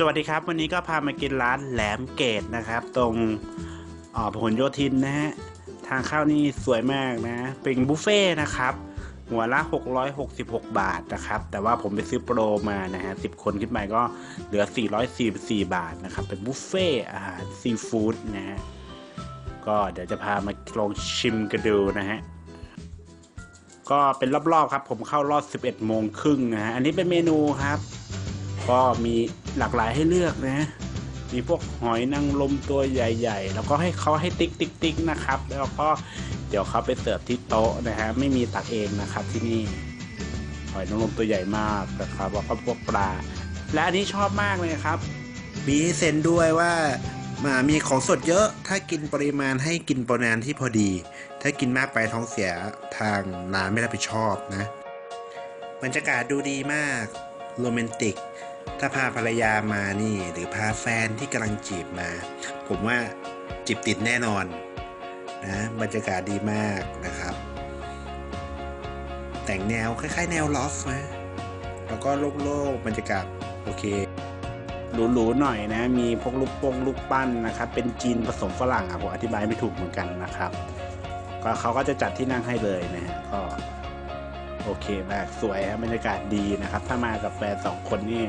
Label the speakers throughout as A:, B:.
A: สวัสดีครับ วันนี้ก็พามากินร้านแหลมเกตนะครับ ตรงออพหลโยธินนะฮะทางเข้านี่สวยมากนะ เป็นบุฟเฟ่นะครับ หัวละ 666 บาทนะครับ แต่ว่าผมไปซื้อโปรมานะฮะ10 คนขึ้นไปก็เหลือ 444 บาทนะครับ เป็นบุฟเฟ่อาหารซีฟู้ดนะฮะก็เดี๋ยวจะพามาลองชิมกันดูนะฮะก็เป็นรอบๆครับ ผมเข้ารอบ 11 โมงครึ่งนะฮะอันนี้เป็นเมนูครับ ก็มีหลากหลายให้เลือกนะ มีพวกหอยนางรมตัวใหญ่ ๆ แล้วก็ให้เขาให้ติ๊กติ๊กติ๊กนะครับ แล้วก็เดี๋ยวเขาไปเสิร์ฟที่โต๊ะนะฮะไม่มีตักเองนะครับที่นี่หอยนางรมตัวใหญ่มากนะครับแล้วก็พวกปลา และอันนี้ชอบมากเลยครับ
B: มีเซ็นด้วยว่ามามีของสดเยอะ ถ้ากินปริมาณให้กินปริมาณที่พอดี ถ้ากินมากไปท้องเสียทางร้านไม่รับผิดชอบนะ บรรยากาศดูดีมาก โรแมนติก ถ้าพาภรรยามานี่ หรือพาแฟนที่กำลังจีบมา ผมว่าจีบติดแน่นอนนะบรรยากาศดีมากนะครับ แต่งแนวคล้ายๆ แนวลอฟนะแล้วก็โล่งๆบรรยากาศโอเค
A: หรูๆหน่อยนะ มีพวกลูกโป่งลูกปั้นนะครับ เป็นจีนผสมฝรั่งอะผมอธิบายไม่ถูกเหมือนกันนะครับ ก็เขาก็จะจัดที่นั่งให้เลยนะฮะก็โอเคมากสวยครับบรรยากาศดีนะครับ ถ้ามากับแฟนสองคนนี่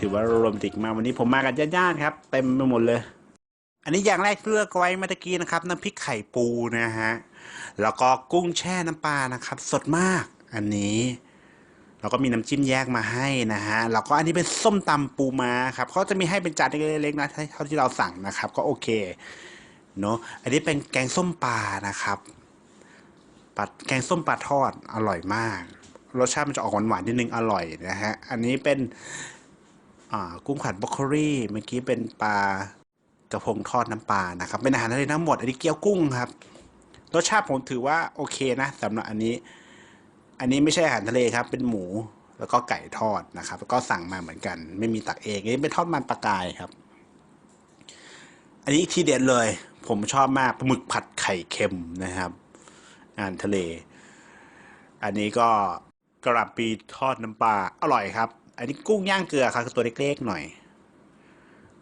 A: ถือว่าโรแมนติกมากวันนี้ผมมากับญาติๆครับเต็มไปหมดเลย อันนี้อย่างแรกที่เลือกไว้เมื่อตะกี้นะครับน้ำพริกไข่ปูนะฮะแล้วก็กุ้งแช่น้ำปลานะครับ สดมากอันนี้แล้วก็มีน้ำจิ้มแยกมาให้นะฮะ แล้วก็อันนี้เป็นส้มตำปูม้าครับเขาจะมีให้เป็นจานเล็กๆนะเท่าที่เราสั่งนะครับ ก็โอเค เนอะอันนี้เป็นแกงส้มปลานะครับปลาแกงส้มปลาทอดอร่อยมาก รสชาติมันจะออกหวานๆนิดนึงอร่อยนะฮะ อันนี้เป็น กุ้งขัดบรอกโคลีเมื่อกี้เป็นปลากระพงทอดน้ำปลานะครับเป็นอาหารทะเลทั้งหมดอันนี้เกี๊ยวกุ้งครับรสชาติผมถือว่าโอเคนะสำหรับอันนี้ อันนี้ไม่ใช่อาหารทะเลครับ เป็นหมูแล้วก็ไก่ทอดนะครับ แล้วก็สั่งมาเหมือนกัน ไม่มีตักเองอันนี้เป็นทอดมันปลากายครับ อันนี้ทีเด็ดเลย ผมชอบมากปลาหมึกผัดไข่เค็มนะครับอาหารทะเล อันนี้ก็กระหล่ำปีทอดน้ำปลาอร่อยครับ อันนี้กุ้งย่างเกลือครับคือตัวเล็กๆหน่อย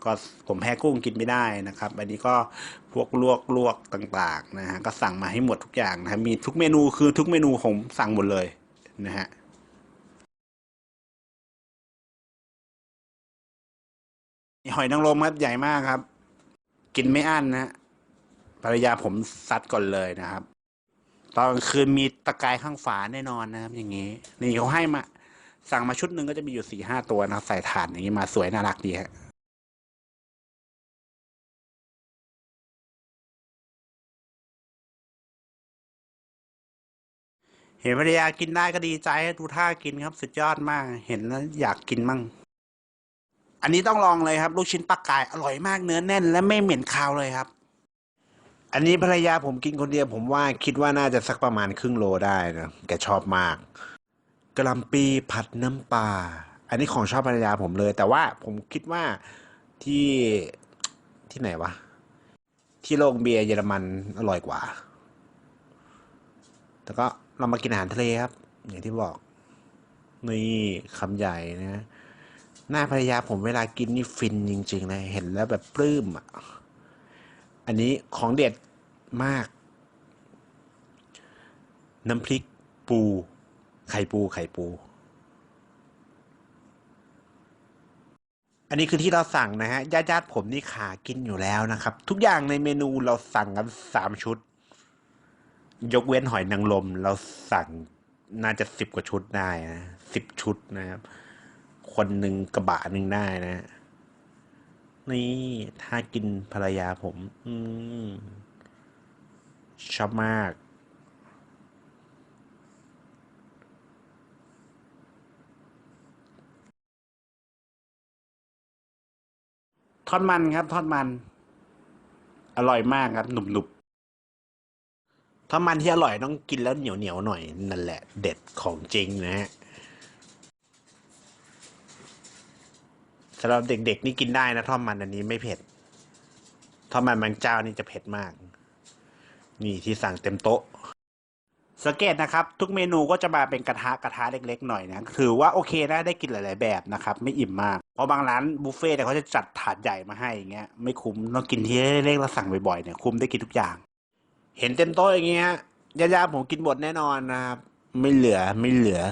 A: ก็ผมแพ้กุ้งกินไม่ได้นะครับ อันนี้ก็พวกลวกลวกต่างๆนะฮะก็สั่งมาให้หมดทุกอย่างนะครับมีทุกเมนูคือทุกเมนูผมสั่งหมดเลยนะฮะหอยนางรมครับใหญ่มากครับ กินไม่อั้นนะฮะภรรยาผมซัดก่อนเลยนะครับ ตอนคืนมีตะกายข้างฝาแน่นอนนะครับ อย่างนี้ นี่เขาให้มา สั่งมาชุดหนึ่งก็จะมีอยู่สี่ห้าตัวนะใส่ถานอย่างนี้มาสวยน่ารักดีฮะเห็นภรรยากินได้ก็ดีใจดูท่ากินครับ สุดยอดมาก เห็นแล้วอยากกินมั่ง อันนี้ต้องลองเลยครับ ลูกชิ้นปลากายอร่อยมากเนื้อแน่น และไม่เหม็นคาวเลยครับ
B: อันนี้ภรรยาผมกินคนเดียวผมว่าคิดว่าน่าจะสักประมาณครึ่งโลได้นะแกชอบมาก กะล่ำปีผัดน้ำปลาอันนี้ของชอบภรรยาผมเลย แต่ว่าผมคิดว่าที่ที่ไหนวะ ที่โรงเบียร์เยอรมันอร่อยกว่า แต่ก็เรามากินอาหารทะเลครับ อย่างที่บอก นี่คำใหญ่นะหน้าภรรยาผมเวลากินนี่ฟินจริงๆเลยเห็นแล้วแบบปลื้มอะ อันนี้ของเด็ดมาก น้ำพริกปู ไข่ปูไข่ปู อันนี้คือที่เราสั่งนะฮะญาติญาติๆผมนี่ขากินอยู่แล้วนะครับ ทุกอย่างในเมนูเราสั่งกันสามชุด ยกเว้นหอยนางรมเราสั่งน่าจะสิบกว่าชุดได้นะสิบชุดนะครับ คนหนึ่งกระบะหนึ่งได้นะ นี่ถ้ากินภรรยาผม อืมชอบมาก
A: ทอดมันครับ ทอดมัน อร่อยมากครับหนุบๆทอดมันที่อร่อยต้องกินแล้วเหนียวเหนียวหน่อยนั่นแหละ เด็ดของจริงนะฮะสำหรับเด็ก ๆ นี่กินได้นะทอดมันอันนี้ไม่เผ็ดทอดมันบางเจ้านี่จะเผ็ดมาก นี่ที่สั่งเต็มโต๊ะสังเกตนะครับ ทุกเมนูก็จะมาเป็นกระทะกระทะเล็ก ๆ หน่อยนะถือว่าโอเคนะได้กินหลาย ๆ แบบนะครับ ไม่อิ่มมาก เพราะบางร้านบุฟเฟ่ต์เนี่ยเขาจะจัดถาดใหญ่มาให้อย่างเงี้ยไม่คุ้มต้องกินที่เล็กๆแล้วสั่งบ่อยๆเนี่ยคุ้มได้กินทุกอย่าง เห็นเต็มโต๊ะอย่างเงี้ยญาติๆผมกินหมดแน่นอนนะครับไม่เหลือไม่เหลือ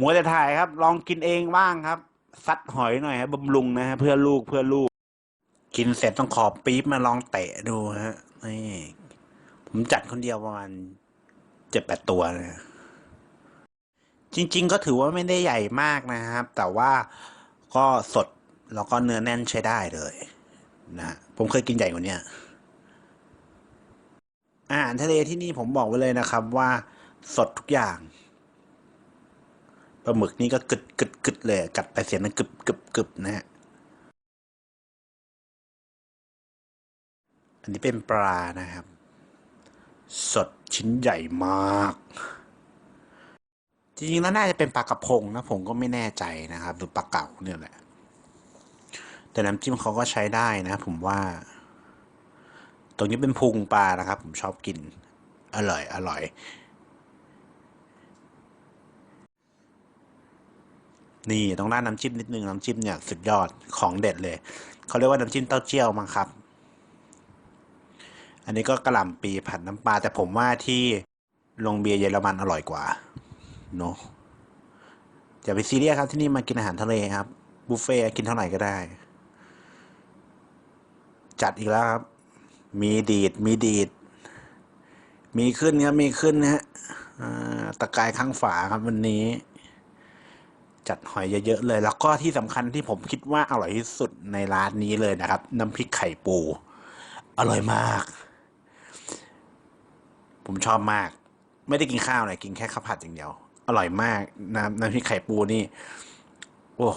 A: มัวแต่ถ่ายครับ ลองกินเองบ้างครับซัดหอยหน่อยครับบำรุงนะฮะเพื่อลูกเพื่อลูก กินเสร็จต้องขอบปี๊บมาลองเตะดูฮะนี่ผมจัดคนเดียวประมาณเจ็ดแปดตัวนะ จริง ๆ ก็ถือว่าไม่ได้ใหญ่มากนะครับ แต่ว่าก็สดแล้วก็เนื้อแน่นใช้ได้เลยนะผมเคยกินใหญ่กว่านี้อาหารทะเลที่นี่ผมบอกไว้เลยนะครับว่าสดทุกอย่างปลาหมึกนี่ก็กึดกึดกึดเลย กัดไปเสียงมันกึบกึบกึบนะฮะอันนี้เป็นปลานะครับ สดชิ้นใหญ่มาก จริงๆแล้วน่าจะเป็นปลากระพงนะผมก็ไม่แน่ใจนะครับ หรือปลาเก๋าเนี่ยแหละ แต่น้ำจิ้มเขาก็ใช้ได้นะผมว่า ตรงนี้เป็นพุงปลานะครับ ผมชอบกิน อร่อย อร่อย นี่ต้องราดน้ำจิ้มนิดนึงน้ำจิ้มเนี่ยสุดยอดของเด็ดเลย เขาเรียกว่าน้ำจิ้มเต้าเจี้ยวมั้งครับ อันนี้ก็กระหล่ำปีผัดน้ำปลาแต่ผมว่าที่โรงเบียร์เยอรมันอร่อยกว่า เนอะอย่าไปซีเรียสครับที่นี่มากินอาหารทะเลครับ บุฟเฟ่กินเท่าไหร่ก็ได้ จัดอีกแล้วครับ มีดีด มีดีด มีขึ้นครับ มีขึ้นนะฮะตะกายข้างฝาครับวันนี้ จัดหอยเยอะๆเลย แล้วก็ที่สำคัญที่ผมคิดว่าอร่อยที่สุดในร้านนี้เลยนะครับ น้ำพริกไข่ปู อร่อยมาก ผมชอบมาก ไม่ได้กินข้าวเลยกินแค่ข้าวผัดอย่างเดียว อร่อยมากน้ำน้ำพริกไข่ปูนี่ โอ้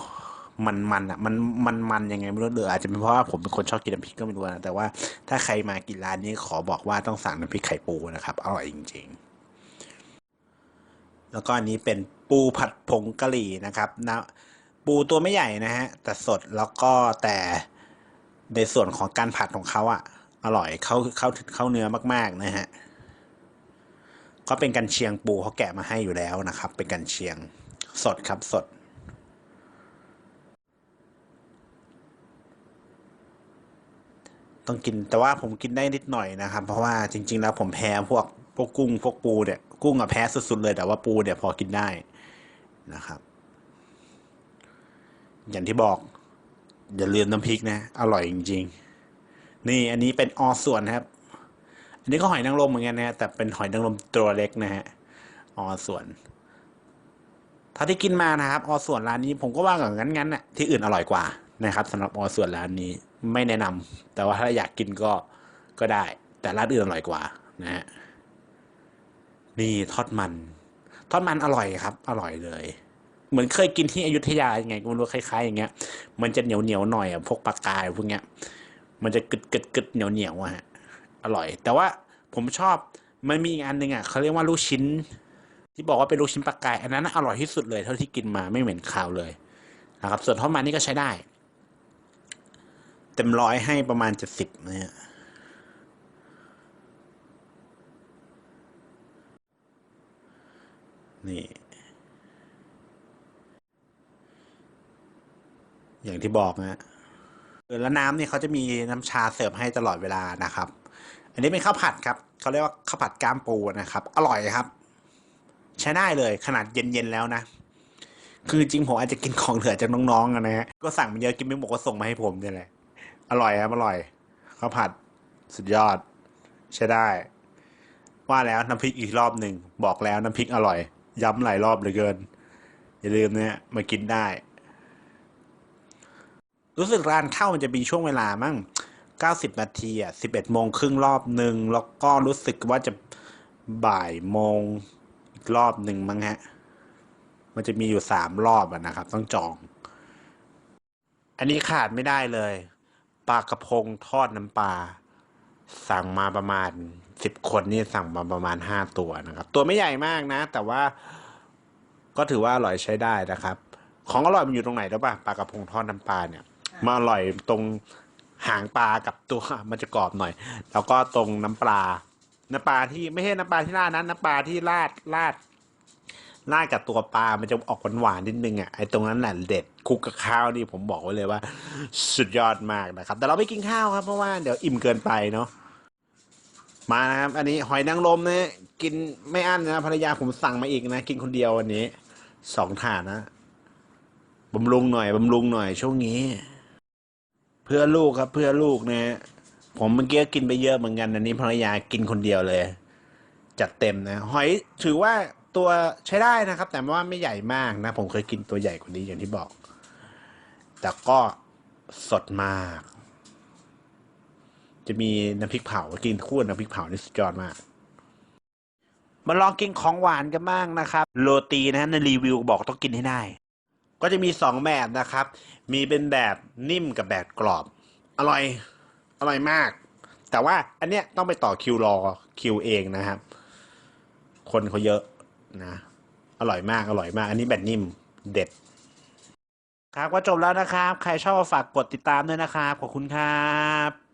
A: มันมันอะมันมันมันยังไงไม่รู้เดืออาจจะเป็นเพราะว่าผมเป็นคนชอบกินน้ำพริกก็ไม่รู้นะแต่ว่าถ้าใครมากินร้านนี้ขอบอกว่าต้องสั่งน้ำพริกไข่ปูนะครับอร่อยจริง ๆ แล้วก็อันนี้เป็นปูผัดผงกะหรี่นะครับนะปูตัวไม่ใหญ่นะฮะแต่สดแล้วก็แต่ในส่วนของการผัดของเขาอะ อร่อยเข้าเข้าเข้าเนื้อมาก ๆ นะฮะ ก็เป็นกันเชียงปูเขาแกะมาให้อยู่แล้วนะครับ เป็นกันเชียงสดครับสด ต้องกินแต่ว่าผมกินได้นิดหน่อยนะครับ เพราะว่าจริง ๆ แล้วผมแพ้พวกพวกกุ้งพวกปูเนี่ยกุ้งอะแพ้สุดๆเลยแต่ว่าปูเนี่ยพอกินได้นะครับ อย่างที่บอกอย่าลืมน้ำพริกนะ อร่อยจริง ๆ นี่อันนี้เป็นออส่วนครับ อันนี้ก็หอยนางรมเหมือนกันนะฮะแต่เป็นหอยนางรมตัวเล็กนะฮะออส่วนเท่าที่กินมานะครับออส่วนร้านนี้ผมก็ว่ากับงั้นๆน่ะที่อื่นอร่อยกว่านะครับสำหรับออส่วนร้านนี้ไม่แนะนำแต่ว่าถ้าอยากกินก็ก็ได้ แต่ร้านอื่นอร่อยกว่านะฮะนี่ทอดมัน ทอดมันอร่อยครับ อร่อยเลยเหมือนเคยกินที่อยุธยายังไงก็ไม่รู้คล้ายๆอย่างเงี้ย มันจะเหนียวเหนียวหน่อยอะพวกปลากายพวกเนี้ย มันจะกึดกึดกึดเหนียวเหนียวอะฮะ อร่อย แต่ว่าผมชอบมันมีอีกอันหนึ่งอะเขาเรียกว่าลูกชิ้น ที่บอกว่าเป็นลูกชิ้นปลากายอันนั้นอร่อยที่สุดเลยเท่าที่กินมาไม่เหม็นคาวเลยนะครับ ส่วนทอดมันนี่ก็ใช้ได้ เต็มร้อยให้ประมาณเจ็ดสิบเนะฮะนี่ อย่างที่บอกนะแล้วน้ำเนี่ยเขาจะมีน้ำชาเสิร์ฟให้ตลอดเวลานะครับ อันนี้เป็นข้าวผัดครับเขาเรียกว่าข้าวผัดก้ามปูนะครับ อร่อยครับ ใช้ได้เลยขนาดเย็นๆแล้วนะ คือจริงผมอาจจะกินของเหลือจากน้องๆอะนะฮะก็สั่งมาเยอะกินไม่หมดก็ส่งมาให้ผมเนี่ยแหละอร่อยครับอร่อยข้าวผัดสุดยอด ใช้ได้ ว่าแล้วน้ำพริกอีกรอบหนึ่งบอกแล้วน้ำพริกอร่อย ย้ำหลายรอบเหลือเกิน อย่าลืมเนี่ยมากินได้ รู้สึกร้านเข้ามันจะมีช่วงเวลามั่ง 90 นาทีอะ11โมงครึ่งรอบหนึ่งแล้วก็รู้สึกว่าจะบ่ายโมงอีกรอบหนึ่งมั้งฮะ มันจะมีอยู่สามรอบอะนะครับ ต้องจอง อันนี้ขาดไม่ได้เลยปลากระพงทอดน้ำปลาสั่งมาประมาณ10คนนี่สั่งมาประมาณ5ตัวนะครับ ตัวไม่ใหญ่มากนะ แต่ว่าก็ถือว่าอร่อยใช้ได้นะครับ ของอร่อยมันอยู่ตรงไหนรู้ป่ะปลากระพงทอดน้ำปลาเนี่ย มาอร่อยตรง หางปลากับตัวมันจะกรอบหน่อย แล้วก็ตรงน้ำปลา น้ำปลาที่ไม่ใช่น้ำปลาที่ราดนั้นน้ำปลาที่ราดราด
B: น่ากับตัวปลา มันจะออกหวานๆนิดนึงอะไอ้ตรงนั้นแหละเด็ดคุกกับข้าวนี่ผมบอกไว้เลยว่า สุดยอดมากนะครับ แต่เราไม่กินข้าวครับเพราะว่าเดี๋ยวอิ่มเกินไปเนาะมานะครับ อันนี้หอยนางรมเนะกินไม่อั้นนะภรรยาผมสั่งมาอีกนะ กินคนเดียววันนี้สองถาดนะบำรุงหน่อยบำรุงหน่อยช่วงนี้ พื่อลูกครับ เพื่อลูกนะผมเมื่อกี้กินไปเยอะเหมือนกันอันนี้ภรรยากินคนเดียวเลย จัดเต็มนะ หอยถือว่าตัวใช้ได้นะครับ แต่ว่าไม่ใหญ่มากนะ ผมเคยกินตัวใหญ่กว่านี้อย่างที่บอก แต่ก็สดมาก จะมีน้ำพริกเผากินคู่น้ำพริกเผานี่สุดยอดมากมาลองกินของหวานกันบ้างนะครับ โรตีนะในรีวิวบอกต้องกินให้ได้ ก็จะมีสองแบบนะครับ มีเป็นแบบนิ่มกับแบบกรอบ อร่อย อร่อยมาก แต่ว่าอันเนี้ยต้องไปต่อคิวรอคิวเองนะครับ คนเขาเยอะนะ อร่อยมาก อร่อยมาก อันนี้แบบนิ่มเด็ด ครับก็จบแล้วนะครับ ใครชอบฝากกดติดตามด้วยนะครับ ขอบคุณครับ